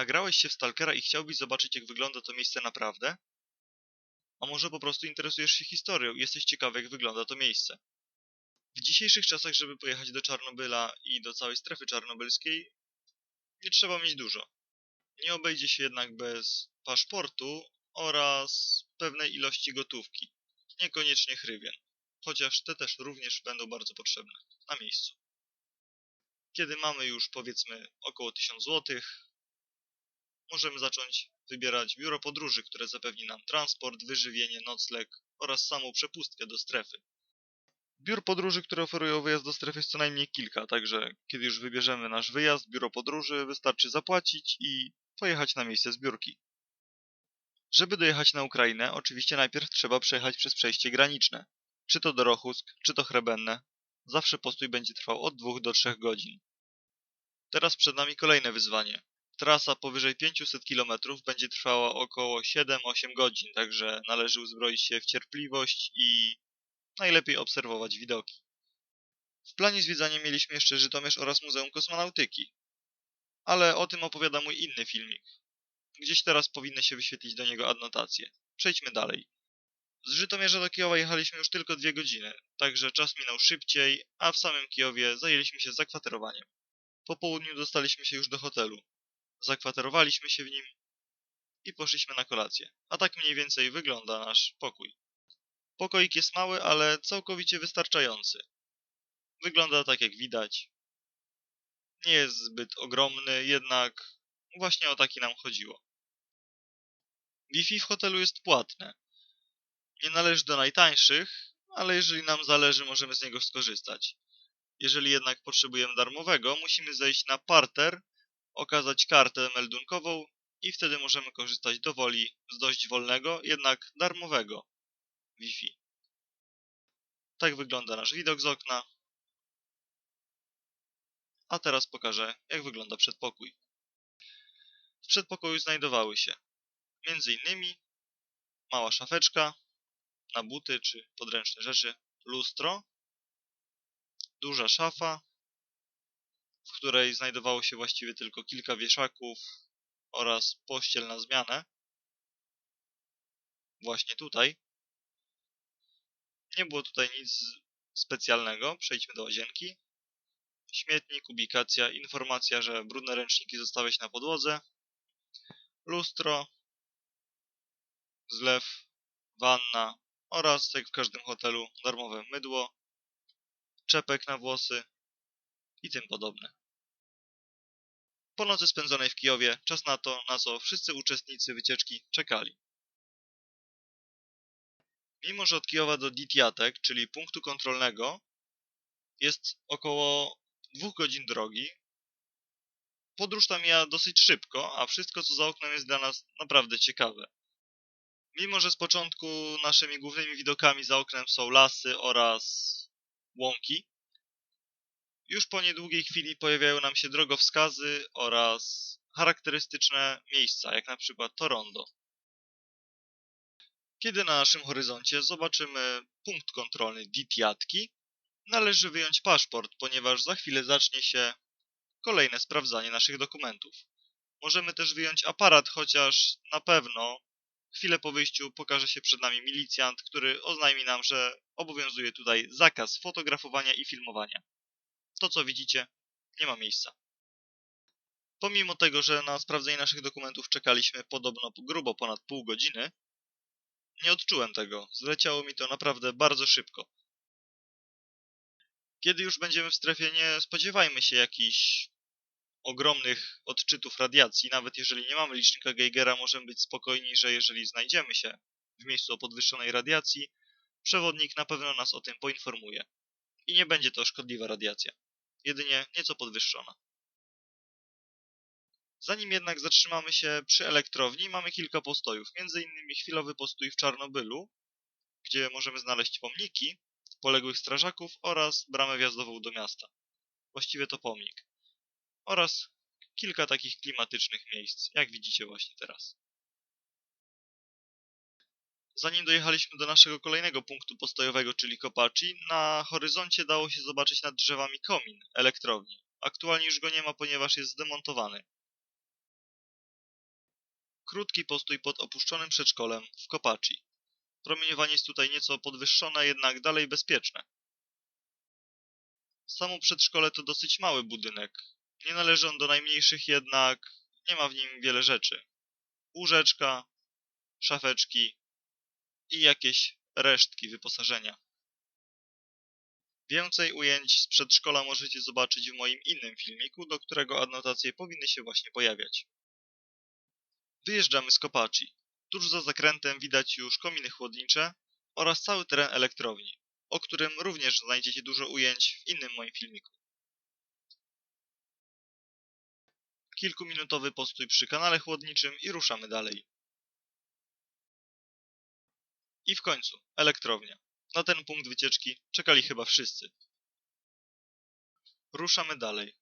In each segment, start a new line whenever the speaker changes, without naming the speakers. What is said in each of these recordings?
Nagrałeś się w Stalkera i chciałbyś zobaczyć, jak wygląda to miejsce naprawdę? A może po prostu interesujesz się historią i jesteś ciekawy, jak wygląda to miejsce? W dzisiejszych czasach, żeby pojechać do Czarnobyla i do całej strefy czarnobylskiej, nie trzeba mieć dużo. Nie obejdzie się jednak bez paszportu oraz pewnej ilości gotówki. Niekoniecznie hrywien, chociaż te też również będą bardzo potrzebne na miejscu. Kiedy mamy już powiedzmy około 1000 zł, możemy zacząć wybierać biuro podróży, które zapewni nam transport, wyżywienie, nocleg oraz samą przepustkę do strefy. Biur podróży, które oferują wyjazd do strefy jest co najmniej kilka, także kiedy już wybierzemy nasz wyjazd, biuro podróży, wystarczy zapłacić i pojechać na miejsce zbiórki. Żeby dojechać na Ukrainę, oczywiście najpierw trzeba przejechać przez przejście graniczne. Czy to Dorochusk, czy to Chrebenne. Zawsze postój będzie trwał od 2 do 3 godzin. Teraz przed nami kolejne wyzwanie. Trasa powyżej 500 km będzie trwała około 7-8 godzin, także należy uzbroić się w cierpliwość i najlepiej obserwować widoki. W planie zwiedzania mieliśmy jeszcze Żytomierz oraz Muzeum Kosmonautyki, ale o tym opowiada mój inny filmik. Gdzieś teraz powinny się wyświetlić do niego adnotacje. Przejdźmy dalej. Z Żytomierza do Kijowa jechaliśmy już tylko dwie godziny, także czas minął szybciej, a w samym Kijowie zajęliśmy się zakwaterowaniem. Po południu dostaliśmy się już do hotelu. Zakwaterowaliśmy się w nim i poszliśmy na kolację. A tak mniej więcej wygląda nasz pokój. Pokoik jest mały, ale całkowicie wystarczający. Wygląda tak jak widać. Nie jest zbyt ogromny, jednak właśnie o taki nam chodziło. Wi-Fi w hotelu jest płatne. Nie należy do najtańszych, ale jeżeli nam zależy, możemy z niego skorzystać. Jeżeli jednak potrzebujemy darmowego, musimy zejść na parter, okazać kartę meldunkową i wtedy możemy korzystać do woli z dość wolnego, jednak darmowego Wi-Fi. Tak wygląda nasz widok z okna. A teraz pokażę, jak wygląda przedpokój. W przedpokoju znajdowały się innymi mała szafeczka na buty czy podręczne rzeczy, lustro, duża szafa, w której znajdowało się właściwie tylko kilka wieszaków oraz pościel na zmianę. Właśnie tutaj. Nie było tutaj nic specjalnego. Przejdźmy do łazienki. Śmietnik, ubikacja, informacja, że brudne ręczniki zostałeś na podłodze. Lustro, zlew, wanna oraz, jak w każdym hotelu, darmowe mydło, czepek na włosy i tym podobne. Po nocy spędzonej w Kijowie czas na to, na co wszyscy uczestnicy wycieczki czekali. Mimo, że od Kijowa do Ditiatek, czyli punktu kontrolnego, jest około dwóch godzin drogi, podróż ta mija dosyć szybko, a wszystko co za oknem jest dla nas naprawdę ciekawe. Mimo, że z początku naszymi głównymi widokami za oknem są lasy oraz łąki, już po niedługiej chwili pojawiają nam się drogowskazy oraz charakterystyczne miejsca, jak na przykład Torondo. Kiedy na naszym horyzoncie zobaczymy punkt kontrolny Ditiatki, należy wyjąć paszport, ponieważ za chwilę zacznie się kolejne sprawdzanie naszych dokumentów. Możemy też wyjąć aparat, chociaż na pewno chwilę po wyjściu pokaże się przed nami milicjant, który oznajmi nam, że obowiązuje tutaj zakaz fotografowania i filmowania. To co widzicie, nie ma miejsca. Pomimo tego, że na sprawdzenie naszych dokumentów czekaliśmy podobno grubo ponad pół godziny, nie odczułem tego. Zleciało mi to naprawdę bardzo szybko. Kiedy już będziemy w strefie, nie spodziewajmy się jakichś ogromnych odczytów radiacji. Nawet jeżeli nie mamy licznika Geigera, możemy być spokojni, że jeżeli znajdziemy się w miejscu o podwyższonej radiacji, przewodnik na pewno nas o tym poinformuje. I nie będzie to szkodliwa radiacja, jedynie nieco podwyższona. Zanim jednak zatrzymamy się przy elektrowni, mamy kilka postojów, innymi chwilowy postój w Czarnobylu, gdzie możemy znaleźć pomniki poległych strażaków oraz bramę wjazdową do miasta. Właściwie to pomnik. Oraz kilka takich klimatycznych miejsc, jak widzicie właśnie teraz. Zanim dojechaliśmy do naszego kolejnego punktu postojowego, czyli Kopachi, na horyzoncie dało się zobaczyć nad drzewami komin elektrowni. Aktualnie już go nie ma, ponieważ jest zdemontowany. Krótki postój pod opuszczonym przedszkolem w Kopachi. Promieniowanie jest tutaj nieco podwyższone, jednak dalej bezpieczne. Samo przedszkole to dosyć mały budynek. Nie należy on do najmniejszych, jednak nie ma w nim wiele rzeczy. Łóżeczka, szafeczki i jakieś resztki wyposażenia. Więcej ujęć z przedszkola możecie zobaczyć w moim innym filmiku, do którego adnotacje powinny się właśnie pojawiać. Wyjeżdżamy z Kopachi. Tuż za zakrętem widać już kominy chłodnicze oraz cały teren elektrowni, o którym również znajdziecie dużo ujęć w innym moim filmiku. Kilkuminutowy postój przy kanale chłodniczym i ruszamy dalej. I w końcu, elektrownia. Na ten punkt wycieczki czekali chyba wszyscy. Ruszamy dalej.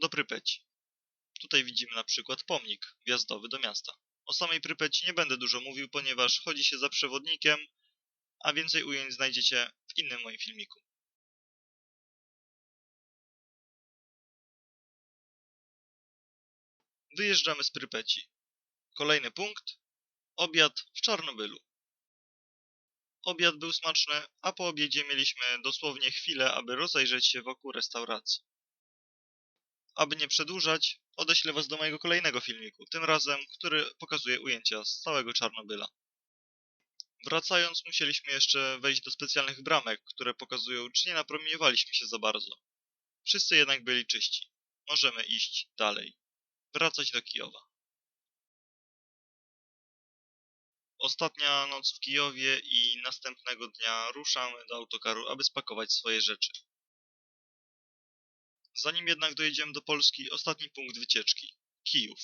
Do Prypeci. Tutaj widzimy na przykład pomnik wjazdowy do miasta. O samej Prypeci nie będę dużo mówił, ponieważ chodzi się za przewodnikiem, a więcej ujęć znajdziecie w innym moim filmiku. Wyjeżdżamy z Prypeci. Kolejny punkt. Obiad w Czarnobylu. Obiad był smaczny, a po obiedzie mieliśmy dosłownie chwilę, aby rozejrzeć się wokół restauracji. Aby nie przedłużać, odeślę Was do mojego kolejnego filmiku, tym razem, który pokazuje ujęcia z całego Czarnobyla. Wracając, musieliśmy jeszcze wejść do specjalnych bramek, które pokazują, czy nie napromieniowaliśmy się za bardzo. Wszyscy jednak byli czyści. Możemy iść dalej. Wracać do Kijowa. Ostatnia noc w Kijowie i następnego dnia ruszamy do autokaru, aby spakować swoje rzeczy. Zanim jednak dojedziemy do Polski, ostatni punkt wycieczki Kijów.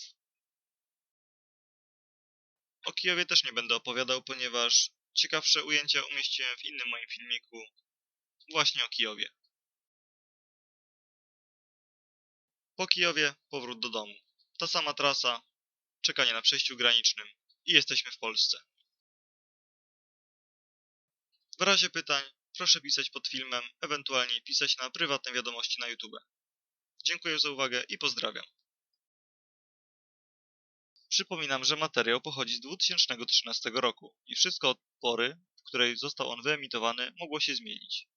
O Kijowie też nie będę opowiadał, ponieważ ciekawsze ujęcia umieściłem w innym moim filmiku właśnie o Kijowie. Po Kijowie powrót do domu. Ta sama trasa, czekanie na przejściu granicznym i jesteśmy w Polsce. W razie pytań proszę pisać pod filmem, ewentualnie pisać na prywatne wiadomości na YouTube. Dziękuję za uwagę i pozdrawiam. Przypominam, że materiał pochodzi z 2013 roku i wszystko od pory, w której został on wyemitowany, mogło się zmienić.